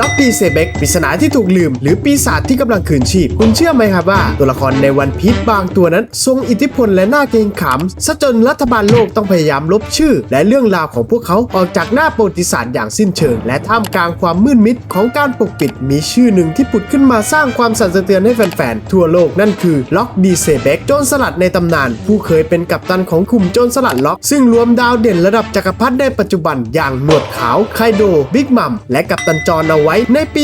ล็อกดีเซเบกปริศนาที่ถูกลืม หรือปีศาจที่กำลังคืนชีพ คุณเชื่อไหมครับว่า ตัวละครในวันพีชบางตัวนั้น ทรงอิทธิพลและน่าเกรงขามซะจนรัฐบาลโลกต้องพยายามลบชื่อ และเรื่องราวของพวกเขาออกจากหน้าประวัติศาสตร์อย่างสิ้นเชิง และท่ามกลางความมืดมิดของการปกปิดมีชื่อหนึ่งที่ผุดขึ้นมาสร้างความสั่นสะเทือนให้แฟนๆทั่วโลกนั่นคือล็อกดีเซเบกโจรสลัดในตำนาน ผู้เคยเป็นกัปตันของกลุ่มโจรสลัดล็อก ซึ่งรวมดาวเด่นระดับจักรพรรดิในปัจจุบันอย่างหนวดขาวไคโดบิ๊กมัมและกัปตันจอนเอาไว้ในปี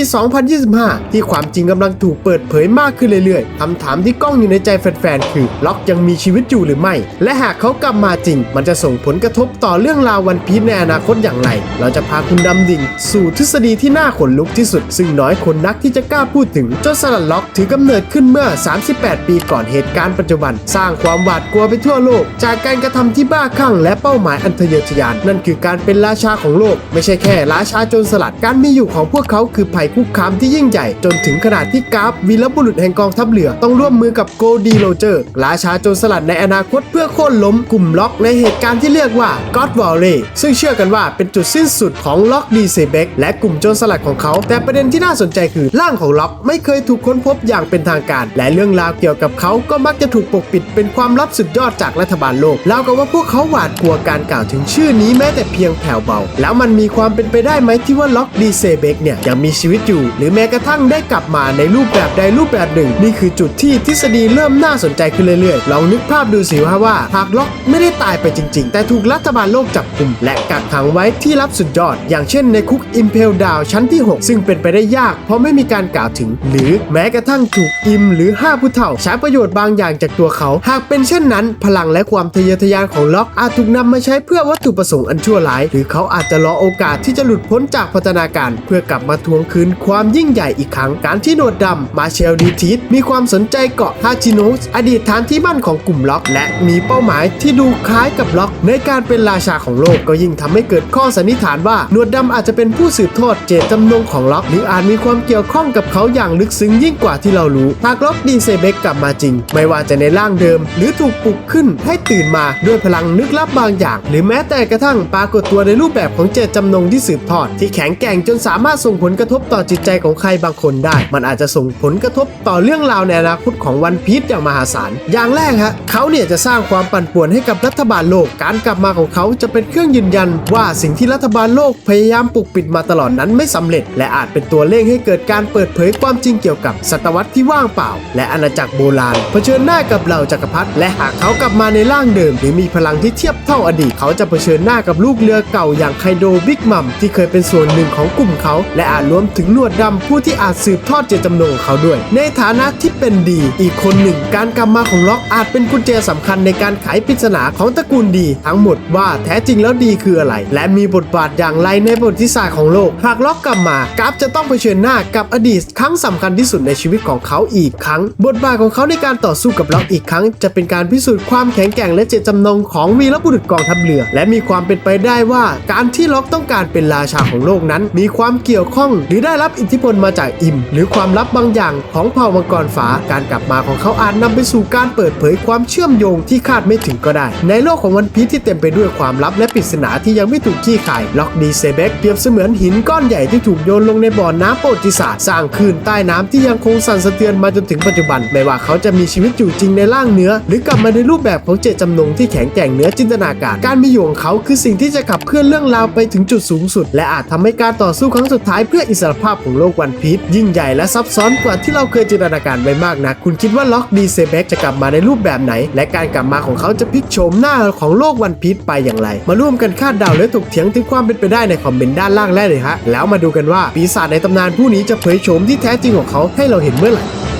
2025 ที่ความจริงกำลังถูกเปิดเผยมากขึ้นเรื่อยๆคำถามที่ก้องอยู่ในใจแฟนๆ คือ ล็อกยังมีชีวิตอยู่หรือไม่ และหากเขากลับมาจริง มันจะส่งผลกระทบต่อเรื่องราววันพีชในอนาคตอย่างไร เราจะพาคุณดำดิ่ง สู่ทฤษฎีที่น่าขนลุกที่สุด ซึ่งน้อยคนนักที่จะกล้าพูดถึงโจนสลัดล็อกถือกำเนิดขึ้นเมื่อ 38 ปีก่อนเหตุการณ์ปัจจุบัน สร้างความหวาดกลัวไปทั่วโลก จากการกระทำที่บ้าคลั่งและเป้าหมายอันทะเยอทะยาน นั่นคือการเป็นราชาของโลก ไม่ใช่แค่ราชาโจรสลัดการมีอยู่ของพวกเขาคือภัยคุกคามที่ยิ่งใหญ่ จนถึงขนาดที่กราฟวีรบุรุษแห่งกองทัพเรือ ต้องร่วมมือกับโกดีโรเจอร์ราชาโจรสลัดในอนาคตเพื่อโค่นล้มกลุ่มล็อกในเหตุการณ์ที่เรียกว่า God v a l l e y ซึ่งเชื่อกันว่าเป็นจุดสิ้นสุดของล็อกดีเซเบกและกลุ่มโจรสลัดของเขา แต่ประเด็นที่น่าสนใจคือร่างของล็อกไม่เคยถูกค้นพบอย่างเป็นทางการ และเรื่องราวเกี่ยวกับเขาก็มักจะถูกปกปิดเป็นความลับสุดยอดจากรัฐบาลโลกแล้วกับว่าพวกเขาหวาดกลัวการกล่าวถึงชื่อนี้แม้แต่เพียงแผ่วเบา แล้วมันมีความเป็นไปได้ไหมที่ว่าล็อกดีเซเบกเนี่ยยังมีชีวิตอยู่ หรือแม้กระทั่งได้กลับมาในรูปแบบใดรูปแบบหนึ่ง นี่คือจุดที่ทฤษฎีเริ่มน่าสนใจขึ้นเรื่อยๆลองนึกภาพดูสิว่าว่าหากล็อกไม่ได้ตายไปจริง ๆ แต่ถูกรัฐบาลโลกจับกลุ่มและกักขังไว้ที่ลับสุดยอด อย่างเช่นในคุกอิมเพลดาวชั้นที่ 6 ซึ่งเป็นไปได้ยาก เพราะไม่มีการกล่าวถึง หรือแม้กระทั่งถูกอิมหรือห้าผู้เฒ่าใช้ประโยชน์บางอย่างจากตัวเขา หากเป็นเช่นนั้น พลังและความทะเยอทะยานของล็อกอาจถูกนำมาใช้เพื่อวัตถุประสงค์อันชั่วร้าย หรือเขาอาจจะรอโอกาสที่จะหลุดพ้นจากพัฒนาการ เพื่อกลับมาทวงคืนความยิ่งใหญ่อีกครั้ง การที่หนวดดำมาเชลดีทีสมีความสนใจเกาะฮาชิโนสอดีตฐานที่มั่นของกลุ่มล็อก และมีเป้าหมายที่ดูคล้ายกับล็อก ในการเป็นราชาของโลกก็ยิ่งทำให้เกิดข้อสันนิษฐานว่าหนวดดำอาจจะเป็นผู้สืบทอดเจตจำนงของล็อก หรืออาจมีความเกี่ยวข้องกับเขาอย่างลึกซึ้งยิ่งกว่าที่เรารู้หากล็อกดีเซเบกกลับมาจริง ไม่ว่าจะในร่างเดิม หรือถูกปลุกขึ้นให้ตื่นมาด้วยพลังลึกลับบางอย่าง หรือแม้แต่กระทั่งปรากฏตัวในรูปแบบของเจตจำนงที่สืบทอด ที่แข็งแกร่งจนสามารถส่งผลกระทบต่อจิตใจของใครบางคนได้ มันอาจจะส่งผลกระทบต่อเรื่องราวในอนาคตของวันพีชอย่างมหาศาล อย่างแรกฮะเขาเนี่ยจะสร้างความปั่นป่วนให้กับรัฐบาลโลก การกลับมาของเขาจะเป็นเครื่องยืนยัน ว่าสิ่งที่รัฐบาลโลกพยายามปกปิดมาตลอดนั้นไม่สำเร็จ และอาจเป็นตัวเร่งให้เกิดการเปิดเผยความจริงเกี่ยวกับศตวรรษที่ว่างเปล่า และอาณาจักรโบราณเผชิญหน้ากับเหล่าจักรพรรดิและหากเขากลับมาในร่างเดิม หรือมีพลังที่เทียบเท่าอดีต เขาจะเผชิญหน้ากับลูกเรือเก่าอย่างไคโดบิ๊กมัมที่เคยเป็นส่วนหนึ่งของกลุ่มเขาและอาจรวมถึงหนวดดำผู้ที่อาจสืบทอดเจตจำนงของเขาด้วย ในฐานะที่เป็นดี อีกคนหนึ่ง การกลับมาของล็อกอาจเป็นกุญแจสำคัญในการไขปริศนาของตระกูลดี ทั้งหมดว่าแท้จริงแล้วดีคืออะไร และมีบทบาทอย่างไรในประวัติศาสตร์ของโลก หากล็อกกลับมากราฟจะต้องเผชิญหน้ากับอดีตครั้งสำคัญที่สุดในชีวิตของเขาอีกครั้ง บทบาทของเขาในการต่อสู้กับล็อกอีกครั้ง จะเป็นการพิสูจน์ความแข็งแกร่งและเจตจำนงของวีรบุรุษกองทัพเรือ และมีความเป็นไปได้ว่า การที่ล็อกต้องการเป็นราชาของโลกนั้น มีความเกี่ยวข้อง หรือได้รับอิทธิพลมาจากอิม หรือความลับบางอย่างของเผ่ามังกรฟ้า การกลับมาของเขาอาจนำไปสู่การเปิดเผยความเชื่อมโยงที่คาดไม่ถึงก็ได้ ในโลกของวันพีชที่เต็มไปด้วยความลับและปริศนาที่ยังไม่ถูกขี้ขายล็อกดีเซเบกเปรียบเสมือนหินก้อนใหญ่ที่ถูกโยนลงในบ่อน้ำประวัติศาสตร์สร้างคลื่นใต้น้ำที่ยังคงสั่นสะเทือนมาจนถึงปัจจุบัน ไม่ว่าเขาจะมีชีวิตอยู่จริงในร่างเนื้อ หรือกลับมาในรูปแบบของเจตจำนงที่แข็งแกร่งเหนือจินตนาการ การมีอยู่ของเขาคือสิ่งที่จะขับเคลื่อนเรื่องราวไปถึงจุดสูงสุด และอาจทำให้การต่อสู้ครั้งสุดท้ายเพื่ออิสรภาพของโลกวันพีชยิ่งใหญ่และซับซ้อนกว่าที่เราเคยจินตนาการไว้มากนะคุณคิดว่าล็อกดีเซเบกจะกลับมาในรูปแบบไหน และการกลับมาของเขาจะพลิกโฉมหน้าของโลกวันพีชไปอย่างไร มาร่วมกันคาดเดาและถกเถียงถึงความเป็นไปได้ในคอมเมนต์ด้านล่างแรกเลยฮะแล้วมาดูกันว่าปีศาจในตำนานผู้นี้จะเผยโฉมที่แท้จริงของเขาให้เราเห็นเมื่อไหร่